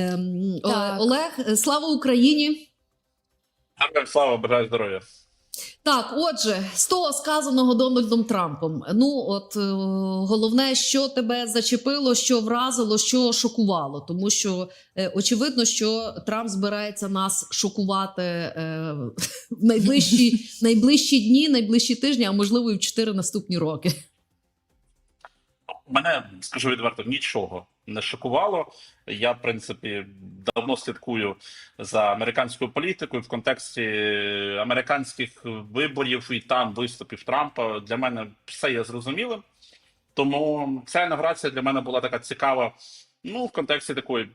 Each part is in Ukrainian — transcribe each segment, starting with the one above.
М, Так. Олег, е, слава Україні! Слава, бажаю здоров'я. Так, отже, з того сказаного Дональдом Трампом. Ну, от е, головне, що тебе зачепило, що вразило, що шокувало, тому що е, очевидно, що Трамп збирається нас шокувати е, в найближчі, найближчі дні, найближчі тижні, а можливо і в чотири наступні роки. Мене скажу відверто, нічого не шокувало. Я, в принципі, давно слідкую за американською політикою в контексті американських виборів і там виступів Трампа. Для мене все є зрозумілим. Тому ця інаугурація для мене була така цікава. Ну, в контексті такої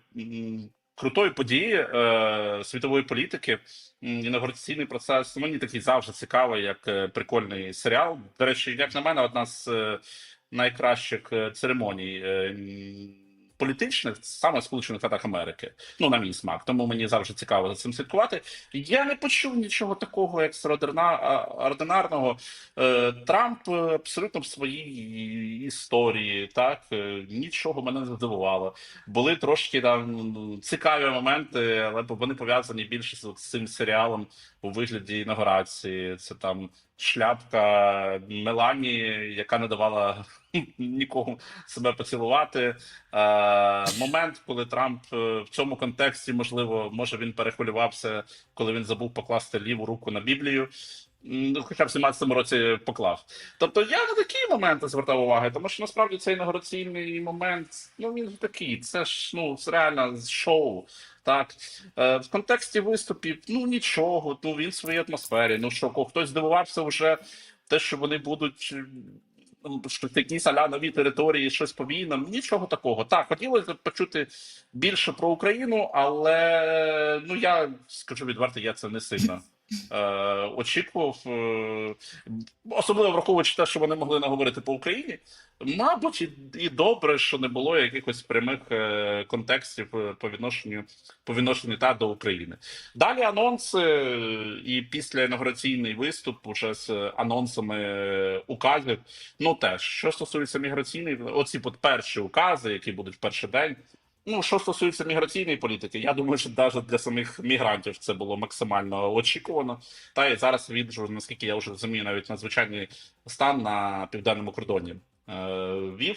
крутої події е, світової політики. М, Інаугураційний процес мені такий завжди цікавий, як е, прикольний серіал. До речі, як на мене, одна з е, найкращих е, церемоній е, політичних саме Сполучених Штатах Америки. Ну, на мій смак. Тому мені завжди цікаво за цим слідкувати. Я не почув нічого такого екстраординарного. Е, Трамп абсолютно в своїй історії, так нічого мене не здивувало. Були трошки там цікаві моменти, але вони пов'язані більше з цим серіалом у вигляді інаугурації. Це там шляпка Меланії, яка не давала нікому себе поцілувати. Е, момент, коли Трамп е, в цьому контексті, можливо, може він перехвилювався, коли він забув покласти ліву руку на Біблію. Ну, хоча в 17-му році поклав. Тобто я на такі моменти звертав увагу, тому що насправді цей інаугураційний момент, ну він такий, це ж ну це реально шоу. Так е, в контексті виступів, ну нічого, ну він в своїй атмосфері. Ну що, хтось здивувався вже те, що вони будуть. м, Що такі саля нові території, щось по війнам, нічого такого. Так, хотілося б почути більше про Україну, але ну я скажу відверто, я це не сильно е, очікував. Е, особливо враховуючи те, що вони могли наговорити по Україні. Мабуть, і, і добре, що не було якихось прямих е, контекстів е, по відношенню по відношенню та до України. Далі анонси е, і після інаугураційний виступ уже з анонсами е, указів. Ну теж що стосується міграційної, оці перші укази, які будуть в перший день. Ну, що стосується міграційної політики, я думаю, що навіть для самих мігрантів це було максимально очікувано. Та і зараз він вже, наскільки я вже розумію, навіть надзвичайний стан на південному кордоні е, вів.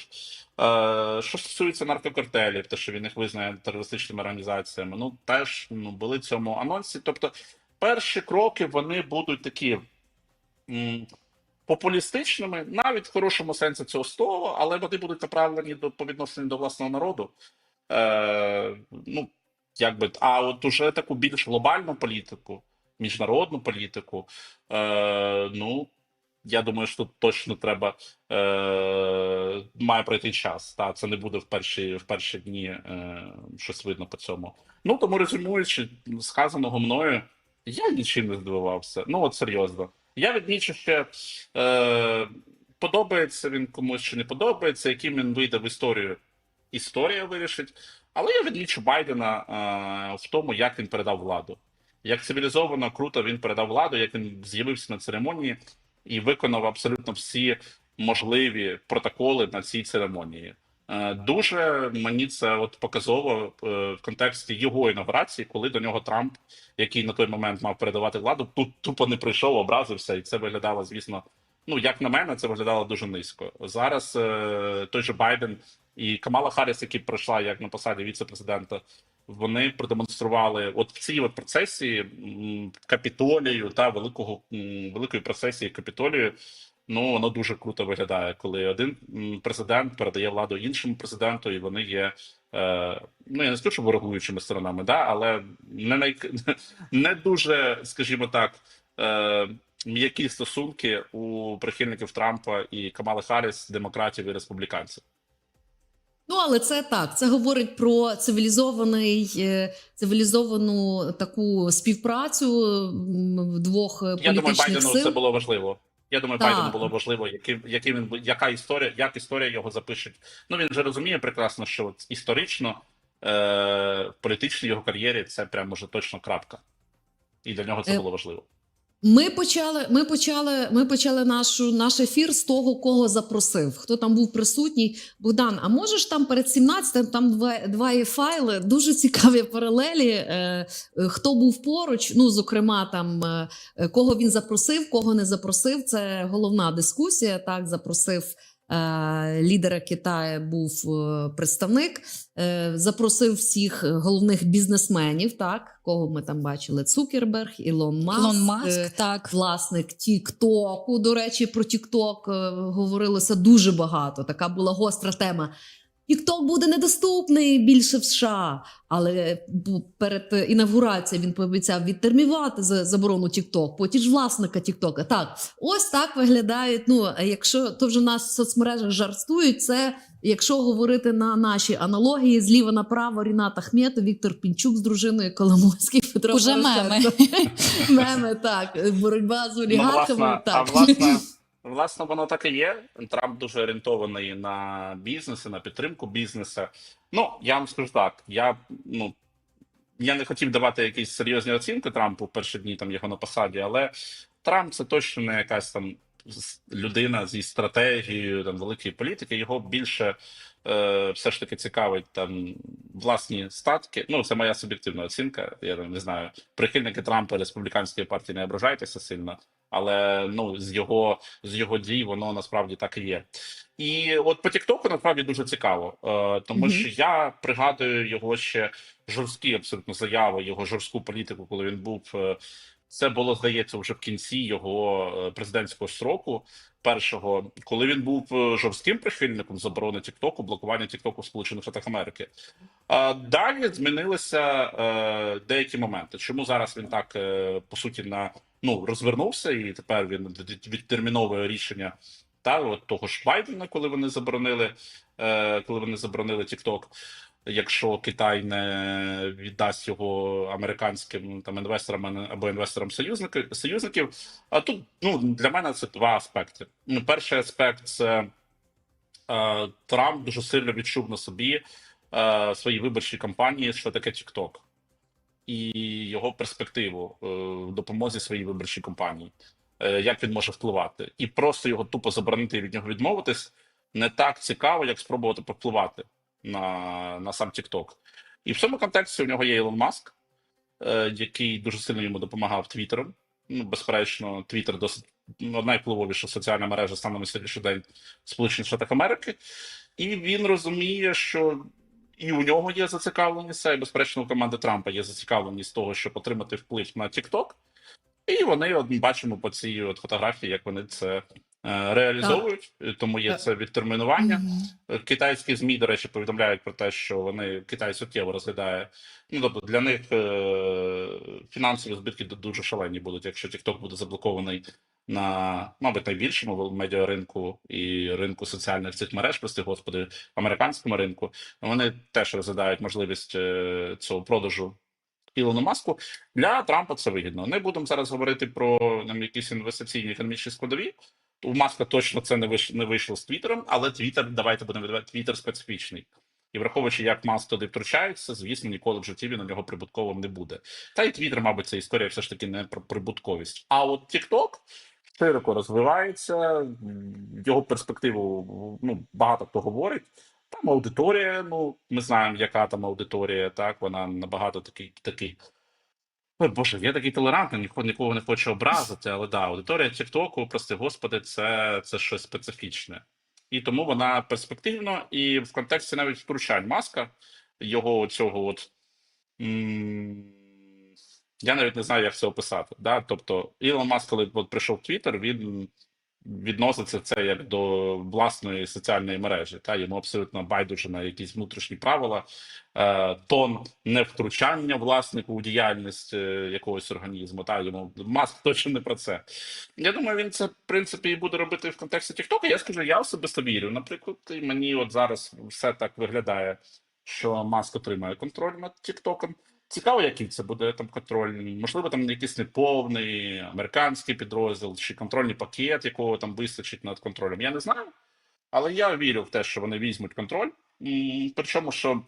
Е, що стосується наркокартелів, те, що він їх визнає терористичними організаціями, ну теж ну, були в цьому анонсі. Тобто, перші кроки вони будуть такі. Популістичними, навіть в хорошому сенсі цього слова, але вони будуть направлені до по відношенню до власного народу. Е, ну, якби, а от уже таку більш глобальну політику, міжнародну політику, е, ну, я думаю, що тут точно треба е, має пройти час. Та, це не буде в перші, в перші дні е, щось видно по цьому. Ну, тому резюмуючи сказаного мною, я нічим не здивувався. Ну, от серйозно. Я відмічу ще. Е, Подобається він комусь чи не подобається, яким він вийде в історію історія вирішить. Але я відмічу Байдена е, в тому, як він передав владу. Як цивілізовано, круто він передав владу, як він з'явився на церемонії і виконав абсолютно всі можливі протоколи на цій церемонії. Е, дуже мені це от показово е, в контексті його інаугурації, коли до нього Трамп, який на той момент мав передавати владу, тут тупо не прийшов, образився, і це виглядало, звісно. Ну, як на мене, це виглядало дуже низько. Зараз е, той же Байден і Камала Харріс, які пройшла як на посаді віце-президента, вони продемонстрували от в цій от процесії капітолію та великого великої процесії капітолію. Ну воно дуже круто виглядає, коли один президент передає владу іншому президенту, і вони є. Е, ну я не скажу, що ворогуючими сторонами, да, але не най... не дуже, скажімо так. М'які стосунки у прихильників Трампа і Камали Харріс, демократів і республіканців. Ну, але це так. Це говорить про цивілізований, е, цивілізовану таку співпрацю двох е, Я думаю, Байдену сил. це було важливо. Я думаю, Так. Байдену було важливо, яким, яким він яка історія, як історія його запишуть. Ну він вже розуміє прекрасно, що історично е, в політичній його кар'єрі це прямо вже точно крапка. І для нього це Е, було важливо. Ми почали, ми почали, ми почали нашу, наш ефір з того, кого запросив. Хто там був присутній? Богдан, а можеш там перед 17 там два, є файли, дуже цікаві паралелі. Е, е, хто був поруч? Ну, зокрема, там е, е, кого він запросив, кого не запросив. Це головна дискусія. Так, запросив лідера Китаю, був е, представник. Е, запросив всіх головних бізнесменів, так кого ми там бачили: Цукерберг, Ілон Маск, Ілон Маск, е, так. власник Тіктоку. До речі, про Тікток е, говорилося дуже багато. Така була гостра тема. Тікток буде недоступний більше в США, але перед інавгурацією він пообіцяв відтермінувати за заборону Тікток, потім ж власника Тіктока. Так, ось так виглядають. Ну, якщо то вже в нас в соцмережах жартують, це якщо говорити на наші аналогії зліва направо Рінат Ахметов, Віктор Пінчук з дружиною Коломойський, Петро Уже Порошенко. меми. Так, боротьба з Ну, олігархами. власне, а так. власне, власне, воно так і є. Трамп дуже орієнтований на бізнес, і на підтримку бізнесу. Ну, я вам скажу так, я ну. Я не хотів давати якісь серйозні оцінки Трампу в перші дні там його на посаді, але Трамп це точно не якась там людина зі стратегією там великої політики. Його більше е, все ж таки цікавить там власні статки. Ну, це моя суб'єктивна оцінка. Я там не знаю. Прихильники Трампа республіканської партії не ображайтеся сильно, але ну з його з його дій воно насправді так і є. І от по Тіктоку насправді дуже цікаво, е, тому Мгм. що я пригадую його ще жорсткі абсолютно заяви, його жорстку політику, коли він був. е, Це було здається вже в кінці його е, президентського строку. Першого, коли він був е, жорстким прихильником заборони Тіктоку, блокування Тіктоку в Сполучених Штатах Америки. А далі змінилися е, деякі моменти. Чому зараз він так е, по суті на ну розвернувся, і тепер він від- відтерміновує рішення та от того ж Байдена, коли вони заборонили, е, коли вони заборонили TikTok, якщо Китай не віддасть його американським там інвесторам або інвесторам союзників союзників. А тут ну для мене це два аспекти. Ну, перший аспект це е, Трамп дуже сильно відчув на собі е, свої виборчі кампанії, що таке TikTok. І його перспективу е, в допомозі своїй виборчій кампанії, е, як він може впливати, і просто його тупо заборонити від нього відмовитись не так цікаво, як спробувати повпливати на, на сам TikTok. І в цьому контексті у нього є Ілон Маск, е, який дуже сильно йому допомагав Твіттером. Ну, безперечно, Твіттер досить ну, найвпливовіша соціальна мережа станом на сьогоднішній день в Сполучених Штатах Америки, і він розуміє, що і у нього є зацікавленість, і безперечно, у команди Трампа є зацікавленість того, щоб отримати вплив на TikTok. І вони от, бачимо по цій от фотографії, як вони це е, реалізовують. Тому є Так. це відтермінування. Мгм. Китайські змі, до речі, повідомляють про те, що вони Китай суттєво розглядає. Ну тобто для них е, фінансові збитки дуже шалені будуть, якщо TikTok буде заблокований на, мабуть, найбільшому медіаринку і ринку соціальних цих мереж, прости господи, американському ринку. Вони теж розглядають можливість е, цього продажу Ілону Маску. Для Трампа це вигідно. Не будемо зараз говорити про нам якісь інвестиційні економічні складові. У Маска точно це не вийшло, не вийшло з Твіттером, але Твіттер, давайте будемо відверті, Твіттер специфічний. І враховуючи, як Маск туди втручається, звісно, ніколи в житті він у нього прибутковим не буде. Та й Твіттер, мабуть, це історія все ж таки не про прибутковість. А от TikTok широко розвивається, його перспективу ну, багато хто говорить. Там аудиторія, ну ми знаємо, яка там аудиторія, так вона набагато такий такий. Ой, Боже, я такий толерантний, нікого нікого не хочу образити, але да, аудиторія Тіктоку, прости господи, це, це щось специфічне. І тому вона перспективна, і в контексті навіть втручань маска, його цього от. м, Я навіть не знаю, як це описати. Да? Тобто, Ілон Маск, коли от прийшов в Твіттер, він відноситься це як до власної соціальної мережі. Та йому абсолютно байдуже на якісь внутрішні правила, е, тон невтручання власнику у діяльність е, якогось організму. Та йому маск точно не про це. Я думаю, він це в принципі і буде робити в контексті Тіктока. Я скажу, я особисто вірю. Наприклад, і мені от зараз все так виглядає, що маск отримає контроль над Тіктоком. Цікаво, який це буде там контроль. Можливо, там якийсь неповний американський підрозділ чи контрольний пакет, якого там вистачить над контролем. Я не знаю. Але я вірю в те, що вони візьмуть контроль. Причому, що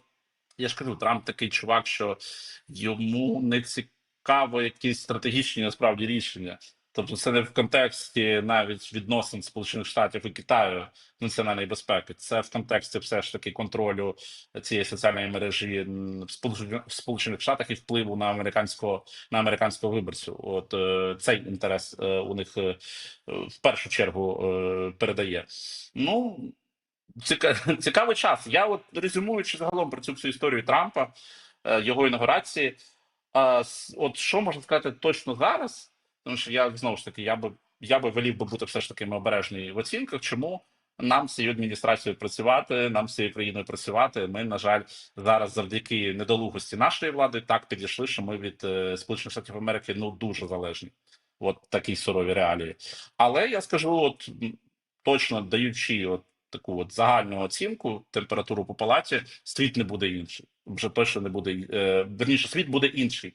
я ж кажу, Трамп такий чувак, що йому не цікаво якісь стратегічні насправді рішення. Тобто, це не в контексті навіть відносин Сполучених Штатів і Китаю національної безпеки. Це в контексті все ж таки контролю цієї соціальної мережі в Сполучених, Штатах і впливу на американського на американського виборцю. От е, цей інтерес е, у них е, в першу чергу передає. Ну ціка- цікавий час. Я от резюмуючи загалом про цю всю історію Трампа, його інаугурації. От що можна сказати точно зараз? Тому що я знову ж таки, я би я би волів би бути все ж таки обережний в оцінках. Чому нам цією адміністрацією працювати, нам з цією країною працювати? Ми, на жаль, зараз завдяки недолугості нашої влади так підійшли, що ми від е, Сполучених Штатів Америки ну дуже залежні. От такі сурові реалії. Але я скажу, от точно даючи от таку от загальну оцінку температуру по палаті, світ не буде інший. Вже точно не буде е, верніше, світ буде інший.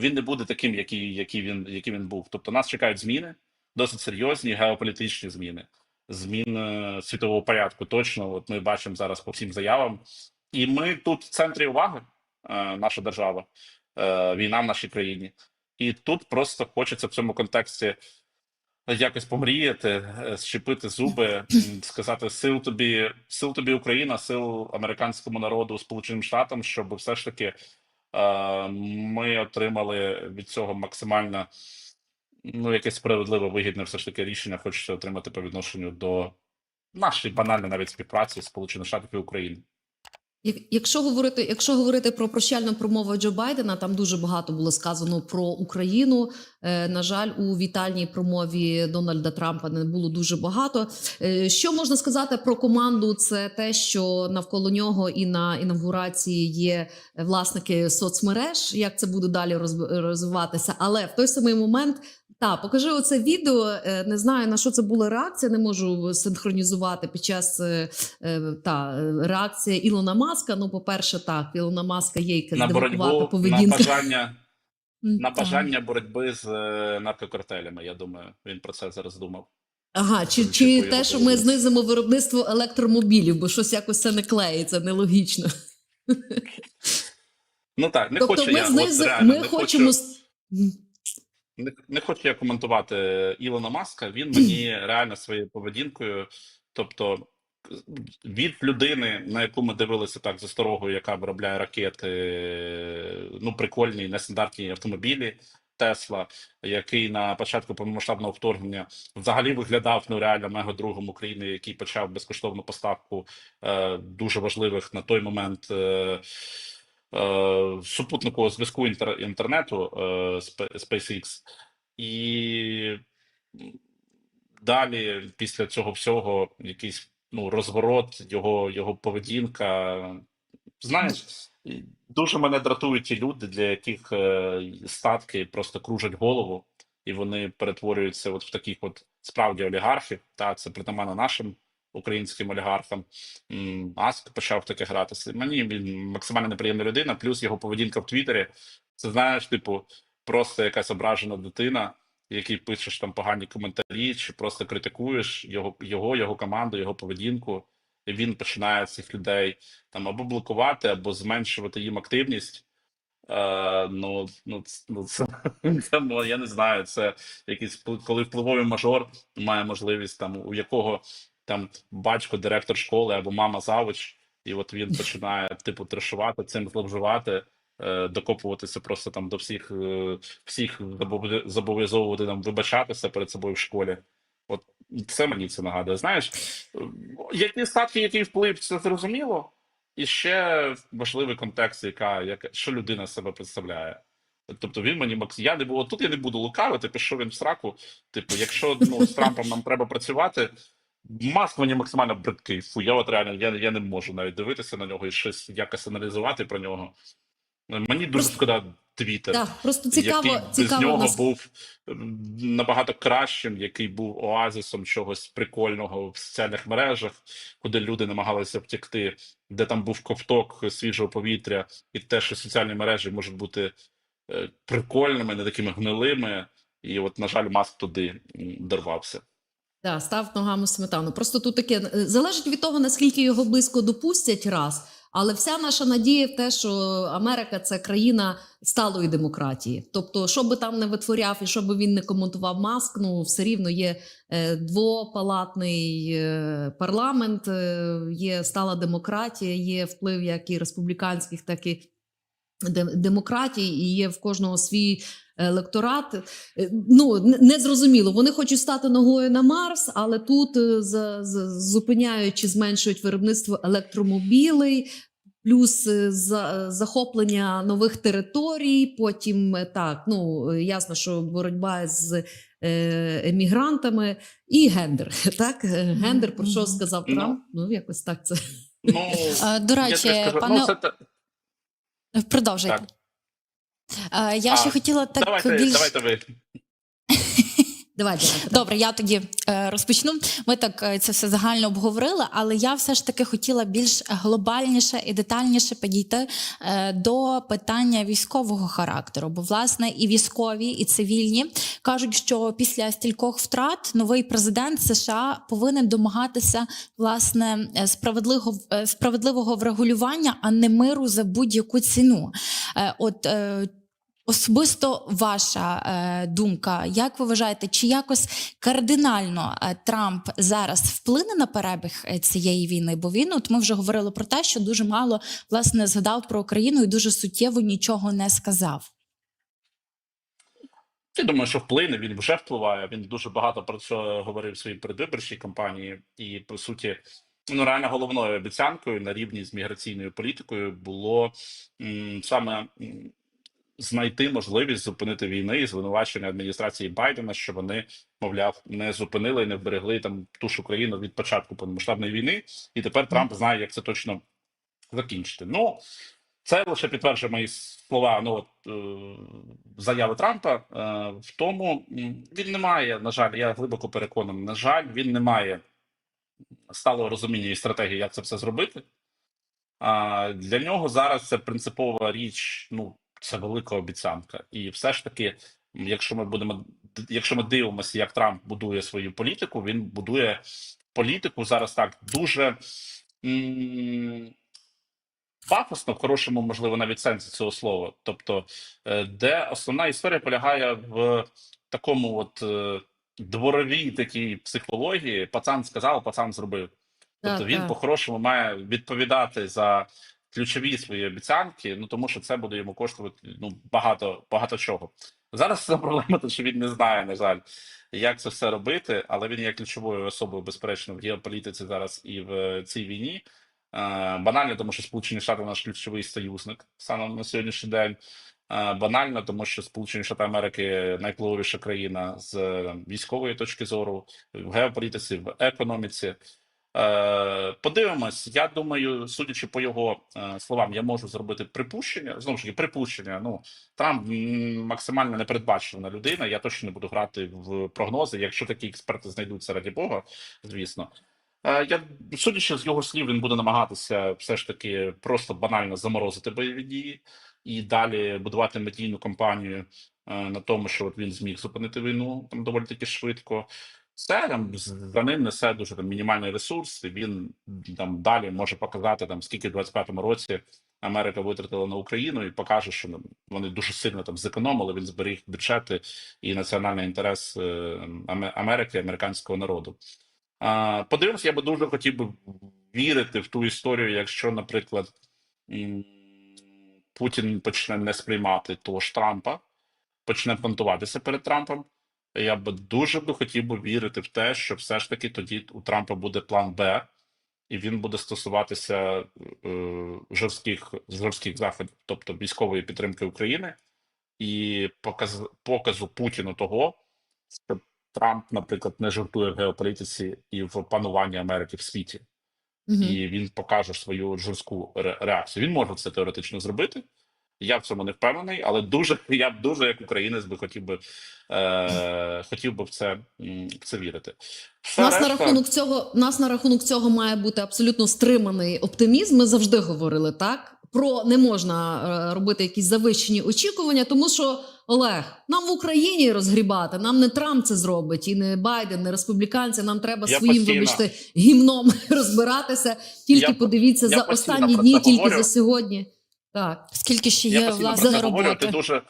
Він не буде таким, який, який він який він був. Тобто нас чекають зміни, досить серйозні геополітичні зміни, зміни світового порядку. Точно, от ми бачимо зараз по всім заявам, і ми тут в центрі уваги, е, наша держава, е, війна в нашій країні. І тут просто хочеться в цьому контексті якось помріяти, е, щепити зуби, сказати сил тобі, сил тобі Україна, сил американському народу, Сполученим Штатам, щоб все ж таки е, ми отримали від цього максимально ну, якесь справедливо вигідне все ж таки рішення хочеться отримати по відношенню до нашої банальної навіть співпраці Сполучених Штатів і України. Як- Якщо говорити, якщо говорити про прощальну промову Джо Байдена, там дуже багато було сказано про Україну. Е, на жаль, у вітальній промові Дональда Трампа не було дуже багато. Е, що можна сказати про команду? Це те, що навколо нього і на інавгурації є власники соцмереж. Як це буде далі розв- розвиватися? Але в той самий момент. Та, покажи оце відео. Е, Не знаю на що це була реакція. Не можу синхронізувати під час е, е, та е, реакція Ілона Маска. Ну, по-перше, так, Ілона Маска є якась На боротьбу, на бажання, на бажання боротьби з е, наркокартелями. Я думаю, він про це зараз думав. Ага, чи, чи те, що ми знизимо виробництво електромобілів, бо щось якось це не клеїться, нелогічно. Ну так, не тобто, хочу ми я знизимо, от, реально, ми не хочемо. хочу. Не, не хочу я коментувати Ілона Маска. Він мені реально своєю поведінкою, тобто від людини, на яку ми дивилися так за старогою, яка виробляє ракети, ну прикольні нестандартні автомобілі. Тесла, який на початку повномасштабного вторгнення взагалі виглядав ну реально мега другом України, який почав безкоштовну поставку е, дуже важливих на той момент е, супутникового зв'язку інтер, інтернету е, SpaceX. І далі, після цього всього, якийсь ну, розворот, його, його поведінка. Знаєш, дуже мене дратують ті люди, для яких е, статки просто кружать голову, і вони перетворюються от в таких от справді олігархів. Та це притаманно нашим українським олігархам. Аск почав таке гратися. Мені він максимально неприємна людина, плюс його поведінка в Твіттері. Це знаєш, типу, просто якась ображена дитина, який пишеш там погані коментарі, чи просто критикуєш його, його, його команду, його поведінку. І він починає цих людей там або блокувати, або зменшувати їм активність. Е, ну, ну, ну це, це я не знаю. Це якийсь коли впливовий мажор має можливість, там у якого там батько директор школи або мама завуч, і от він починає типу трешувати цим зловживати, е, докопуватися просто там до всіх, е, всіх зобов'язовувати там вибачатися перед собою в школі. От це мені це нагадує. Знаєш, які статки, який вплив, це зрозуміло. І ще важливий контекст, яка, яка що людина себе представляє. Тобто він мені. Я не було тут, я не буду лукавити, пішов він в сраку. Типу, якщо ну, з Трампом нам треба працювати, Маск мені максимально бридкий. Фу, я от реально я, я не можу навіть дивитися на нього і щось якось аналізувати про нього. Мені дуже Просто- шкода Твіттер Так, просто цікаво, який без цікаво нього нас- був набагато кращим, який був оазисом чогось прикольного в соціальних мережах, куди люди намагалися втекти, де там був ковток свіжого повітря, і те, що соціальні мережі можуть бути е, прикольними, не такими гнилими. І от, на жаль, маск туди дорвався. Да, став ногами сметану. Просто тут таке е, залежить від того, наскільки його близько допустять раз. Але вся наша надія в те, що Америка це країна сталої демократії. Тобто, що би там не витворяв і що би він не коментував маск, ну все рівно є е, двопалатний е, парламент, є стала демократія, є вплив як і республіканських, так і де- демократій, і є в кожного свій електорат. Е, Ну не- не зрозуміло. Вони хочуть стати ногою на Марс, але тут е, зупиняють чи зменшують виробництво електромобілей. Плюс е, за, захоплення нових територій. Потім так, ну ясно, що боротьба з емігрантами і гендер. Так, гендер про що сказав Ну. Трамп? Ну якось так це. Ну, До речі, пане ну, це, те- продовжуйте. Так. Е, Я А, ще хотіла так давайте, більш давайте ви. Давайте. Добре, я тоді е, розпочну. Ми так е, це все загально обговорили, але я все ж таки хотіла більш глобальніше і детальніше підійти е, до питання військового характеру. Бо власне і військові, і цивільні кажуть, що після стількох втрат новий президент США повинен домагатися власне справедливого справедливого врегулювання, а не миру за будь-яку ціну. От Особисто ваша е, думка, як ви вважаєте, чи якось кардинально е, Трамп зараз вплине на перебіг е, цієї війни? Бо він, от ми вже говорили про те, що дуже мало власне згадав про Україну і дуже суттєво нічого не сказав. Я думаю, що вплине, він вже впливає. Він дуже багато про це говорив в своїй передвиборчій кампанії, і по суті, ну реально головною обіцянкою на рівні з міграційною політикою було м, саме знайти можливість зупинити війни і звинувачення адміністрації Байдена, що вони, мовляв, не зупинили і не вберегли там ту ж Україну від початку повномасштабної війни, і тепер Трамп знає, як це точно закінчити. Ну це лише підтверджує мої слова. Ну от е, заяви Трампа. Е, в тому він не має, на жаль, я глибоко переконаний. На жаль, він не має сталого розуміння і стратегії, як це все зробити. А для нього зараз це принципова річ. Ну, це велика обіцянка. І все ж таки, якщо ми будемо якщо ми дивимося, як Трамп будує свою політику, він будує політику зараз так дуже. Пафосно, в хорошому, можливо, навіть сенсі цього слова. Тобто, е, де основна історія полягає в такому от е, дворовій такій психології: пацан сказав, пацан зробив. Тобто він по-хорошому має відповідати за ключові свої обіцянки, ну тому що це буде йому коштувати ну багато багато чого. Зараз ця проблема, то що він не знає, на жаль, як це все робити, але він є ключовою особою, безперечно, в геополітиці зараз і в цій війні. Е, Банально, тому що Сполучені Штати наш ключовий союзник саме на сьогоднішній день. Е, Банально, тому що Сполучені Штати Америки найвпливовіша країна з військової точки зору, в геополітиці, в економіці. Е, Подивимось. Я думаю, судячи по його е, словам, я можу зробити припущення. Знову ж таки, припущення. Ну Трамп м, максимально непередбачувана людина. Я точно не буду грати в прогнози. Якщо такі експерти знайдуться раді Бога, звісно. Е, Я судячи з його слів, він буде намагатися все ж таки просто банально заморозити бойові дії і далі будувати медійну кампанію на тому, що от він зміг зупинити війну там доволі таки швидко. Це там за ним несе дуже там мінімальний ресурс, і він там далі може показати там скільки в 25-му році Америка витратила на Україну і покаже, що ну, вони дуже сильно там зекономили. Він зберіг бюджети і національний інтерес е, Аме- Америки, американського народу. А, Подивимось, я би дуже хотів би вірити в ту історію, якщо, наприклад, Путін почне не сприймати того ж Трампа, почне понтуватися перед Трампом. Я би дуже би хотів би вірити в те, що все ж таки тоді у Трампа буде план Б, і він буде стосуватися е, жорстких жорстких заходів, тобто військової підтримки України, і показ, показу Путіну того, що Трамп, наприклад, не жартує в геополітиці і в пануванні Америки в світі, Мгм. і він покаже свою жорстку ре- реакцію. Він може це теоретично зробити. Я в цьому не впевнений, але дуже я б дуже як українець би хотів би е, хотів би в це в це вірити. Все нас на рахунок цього нас на рахунок цього має бути абсолютно стриманий оптимізм. Ми завжди говорили так. про не можна е, робити якісь завищені очікування, тому що Олег, нам в Україні розгрібати, нам не Трамп це зробить, і не Байден, не республіканці. Нам треба Я своїм, постійно- вибачте, гімном розбиратися. Тільки Я- подивіться я за останні дні, тільки говорю. за сьогодні. Так. Скільки ще є власне роботи? Ти дуже,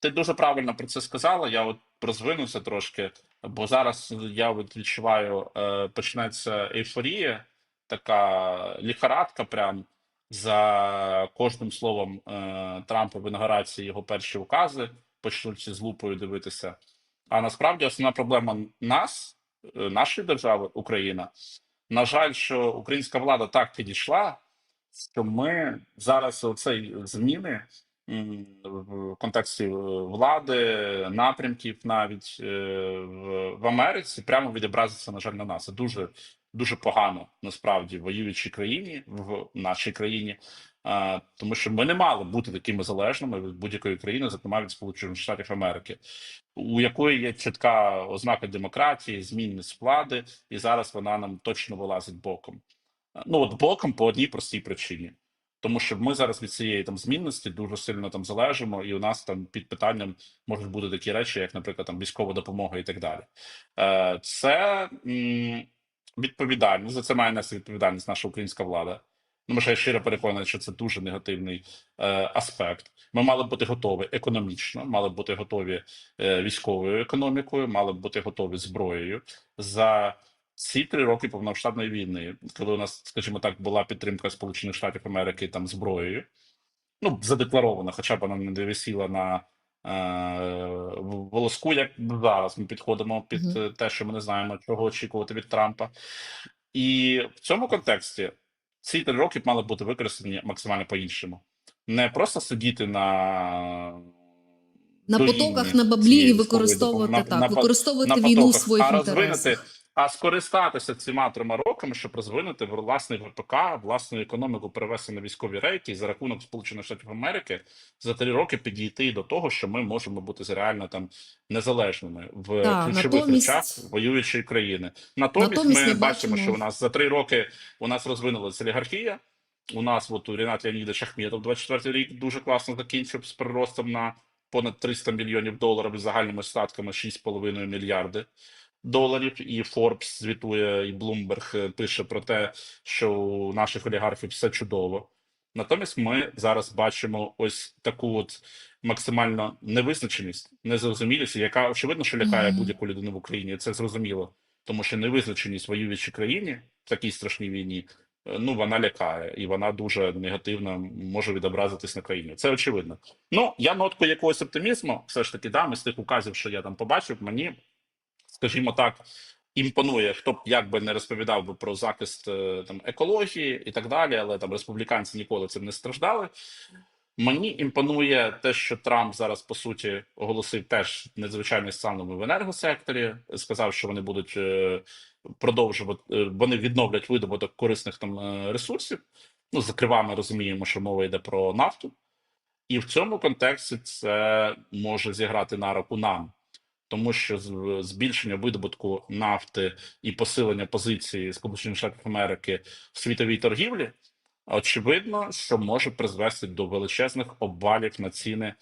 ти дуже правильно про це сказала. Я от розвинуся трошки, бо зараз я от відчуваю, е, почнеться ейфорія, така ліхорадка, прям за кожним словом е, Трампа в інаугурації його перші укази почнуть з лупою дивитися. А насправді основна проблема нас, е, нашої держави, Україна. На жаль, що українська влада так підійшла, що ми зараз оцей зміни в контексті е, влади, напрямків навіть е, в, Америці прямо відобразиться, на жаль, на нас. Це дуже дуже погано насправді в воюючій країні, в нашій країні, тому що ми не мали бути такими залежними від будь-якої країни, зокрема від Сполучених Штатів Америки, у якої є чітка ознака демократії, змінність влади, і зараз вона нам точно вилазить боком. Ну от боком по одній простій причині. Тому що ми зараз від цієї там змінності дуже сильно там залежимо, і у нас там під питанням можуть бути такі речі, як, наприклад, там військова допомога і так далі. Е, Це відповідальність за це має нести відповідальність наша українська влада. Тому що я щиро переконаний, що це дуже негативний е, аспект. Ми мали б бути готові економічно, мали б бути готові е, військовою економікою, мали б бути готові зброєю за ці три роки повномасштабної війни, коли у нас, скажімо так, була підтримка Сполучених Штатів Америки там зброєю, ну задекларована, хоча б вона не висіла на е, волоску, як зараз ми підходимо під Мгм. е, те, що ми не знаємо, чого очікувати від Трампа. І в цьому контексті ці три роки мали бути використані максимально по-іншому. Не просто сидіти на На потоках на баблі і використовувати так, На- на- використовувати на війну в потоках, своїх а інтересах. А скористатися цими трьома роками, щоб розвинути власний ВПК, власну економіку перевести на військові рейки і за рахунок Сполучених Штатів Америки за три роки підійти до того, що ми можемо бути реально там незалежними в Так, ключових натомість- речах воюючої країни. Натомість, Натомість ми ми бачимо, бачимо- що у нас за три роки у нас розвинулася олігархія. У нас от у Рінат Леонідович Ахметов 24 рік дуже класно закінчив з приростом на понад 300 мільйонів доларів і загальними статками 6,5 мільярди доларів. І Forbes звітує, і Bloomberg е, пише про те, що у наших олігархів все чудово. Натомість ми зараз бачимо ось таку от максимально невизначеність, незрозумілість, яка очевидно, що лякає будь-яку людину в Україні. Це зрозуміло, тому що невизначеність воюючій країні в такій страшній війні. е, Ну, вона лякає, і вона дуже негативно може відобразитись на країні. Це очевидно. Ну, я нотку якогось оптимізму, все ж таки, дам із тих указів, що я там побачив, мені, скажімо так, імпонує, хто б як би не розповідав би про захист е, там екології і так далі, але там республіканці ніколи цим не страждали. Мені імпонує те, що Трамп зараз по суті оголосив теж надзвичайний стан в енергосекторі. Сказав, що вони будуть е, продовжувати, е, вони відновлять видобуток корисних там ресурсів. Ну, зокрема, ми розуміємо, що мова йде про нафту, і в цьому контексті це може зіграти на руку нам, тому що збільшення видобутку нафти і посилення позиції Сполучених Штатів Америки в світовій торгівлі очевидно, що може призвести до величезних обвалів на ціни е,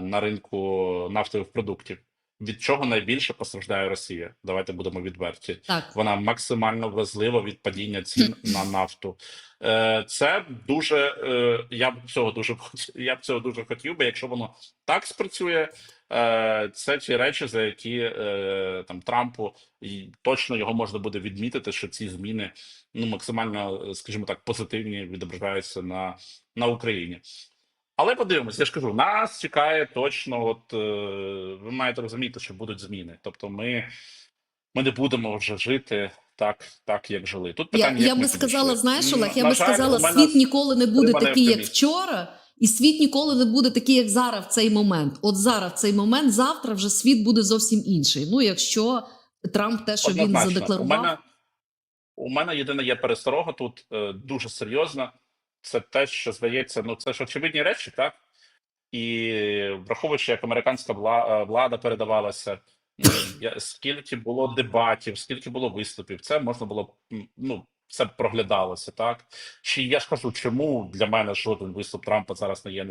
на ринку нафтових продуктів. Від чого найбільше постраждає Росія? Давайте будемо відверті. Так, Вона максимально вразлива від падіння цін на нафту. Е, Це дуже е, я б цього дуже я б цього дуже хотів би, якщо воно так спрацює. Е, Це ті речі, за які е, там Трампу і точно його можна буде відмітити, що ці зміни ну максимально, скажімо так, позитивні відображаються на, на Україні. Але подивимось, я ж кажу, нас чекає точно. От е, ви маєте розуміти, що будуть зміни. Тобто, ми, ми не будемо вже жити так, так як жили. Тут я, питання, я як ми би сказала, знаєш, Олег, я На би жаль, сказала, світ ніколи не буде такий, як вчора, і світ ніколи не буде такий, як зараз в цей момент. От зараз в цей момент, завтра вже світ буде зовсім інший. Ну, якщо Трамп те, що він Однозначно. задекларував. У мене, у мене єдина є пересторога тут е, дуже серйозна. Це те, що здається, ну це ж очевидні речі, так? І враховуючи, як американська вла- е, влада передавалася, скільки було дебатів, скільки було виступів, це можна було ну, це проглядалося, так? Чи я ж кажу, чому для мене жоден виступ Трампа зараз не є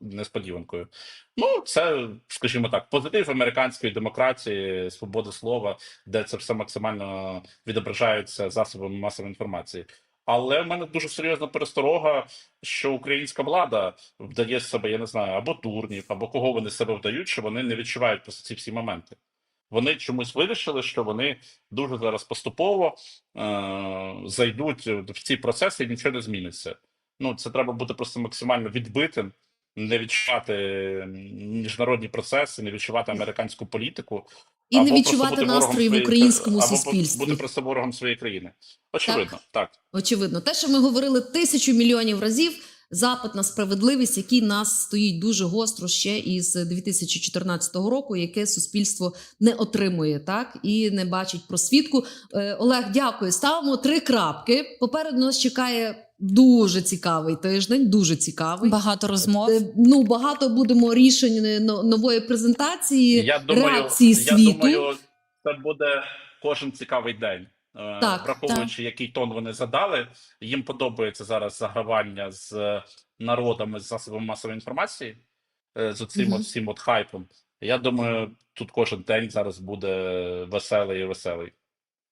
несподіванкою? Ну, це, скажімо так, позитив американської демократії, свободи слова, де це все максимально відображається засобами масової інформації. Але в мене дуже серйозна пересторога, що українська влада вдає себе, я не знаю, або дурнів, або кого вони себе вдають, що вони не відчувають просто ці всі моменти. Вони чомусь вирішили, що вони дуже зараз поступово е- зайдуть в ці процеси і нічого не зміниться. Ну, це треба бути просто максимально відбитим, не відчувати міжнародні процеси, не відчувати американську політику. І не або відчувати настрої в українському або суспільстві. бути просто ворогом своєї країни. Очевидно, так. Очевидно, те, що ми говорили тисячу мільйонів разів. Запит на справедливість, який нас стоїть дуже гостро ще із 2014 року, яке суспільство не отримує так і не бачить просвітку. Е, Олег, дякую. Ставимо три крапки. Попереду нас чекає дуже цікавий тиждень, дуже цікавий. Багато розмов. Е, Ну багато будемо рішень е, нової презентації, Я думаю, реакції я думаю, це буде кожен цікавий день. Е, Так, враховуючи, який тон вони задали, їм подобається зараз загравання з народами з засобами масової інформації, е, з оцим от всім от хайпом. Я думаю, тут кожен день зараз буде веселий і веселий.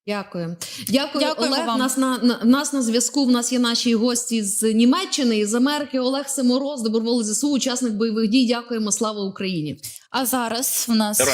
Дякую. Дякую, Дякуємо Олег. вам. Нас на, на нас на зв'язку. В нас є наші гості з Німеччини, з Америки. Олег Семороз, доброволець ЗСУ, учасник бойових дій. Дякуємо. Слава Україні! А зараз в нас Героям